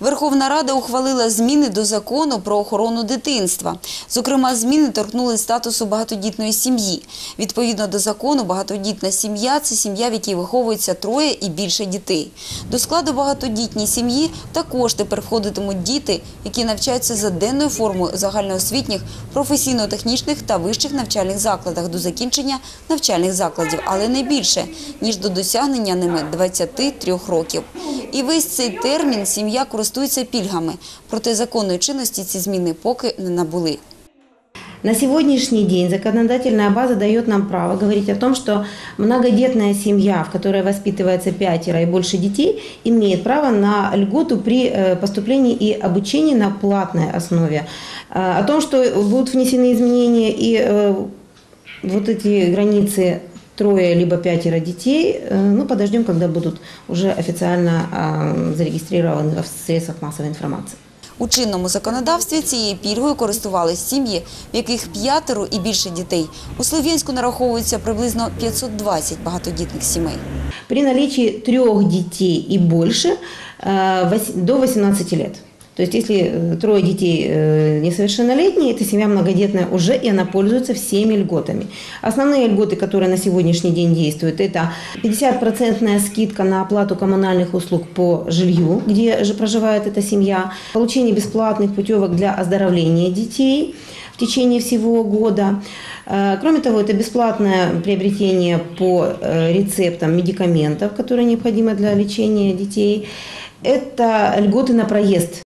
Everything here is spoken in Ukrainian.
Верховна Рада ухвалила зміни до закону про охорону дитинства. Зокрема, зміни торкнули статусу багатодітної сім'ї. Відповідно до закону, багатодітна сім'я – це сім'я, в якій виховується троє і більше дітей. До складу багатодітній сім'ї також тепер входитимуть діти, які навчаються за денною формою загальноосвітніх, професійно-технічних та вищих навчальних закладах до закінчення навчальних закладів, але не більше, ніж до досягнення ними 23 років. І весь цей термін сім'я користується пільгами. Проте законної чинності ці зміни поки не набули. На сегодняшний день законодательная база дает нам право говорить о том, что многодетная семья, в которой воспитывается пятеро и больше детей, имеет право на льготу при э, поступлении и обучении на платной основе. Э, О том, что будут внесены изменения и э, вот эти границы трое либо пятеро детей, э, ну, подождем, когда будут уже официально э, зарегистрированы в средствах массовой информации. У чинному законодавстві цією пільгою користувались сім'ї, в яких п'ятеро і більше дітей. У Слов'янську нараховується приблизно 520 багатодітних сімей. При наличии трех детей и больше э, вось- до 18 лет. То есть, если э, трое детей э, несовершеннолетние, эта семья многодетная уже, и она пользуется всеми льготами. Основные льготы, которые на сегодняшний день действуют, это 50% скидка на оплату коммунальных услуг по жилью, где же проживает эта семья, получение бесплатных путевок для оздоровления детей в течение всего года. Э, Кроме того, это бесплатное приобретение по рецептам медикаментов, которые необходимы для лечения детей. Это льготы на проезд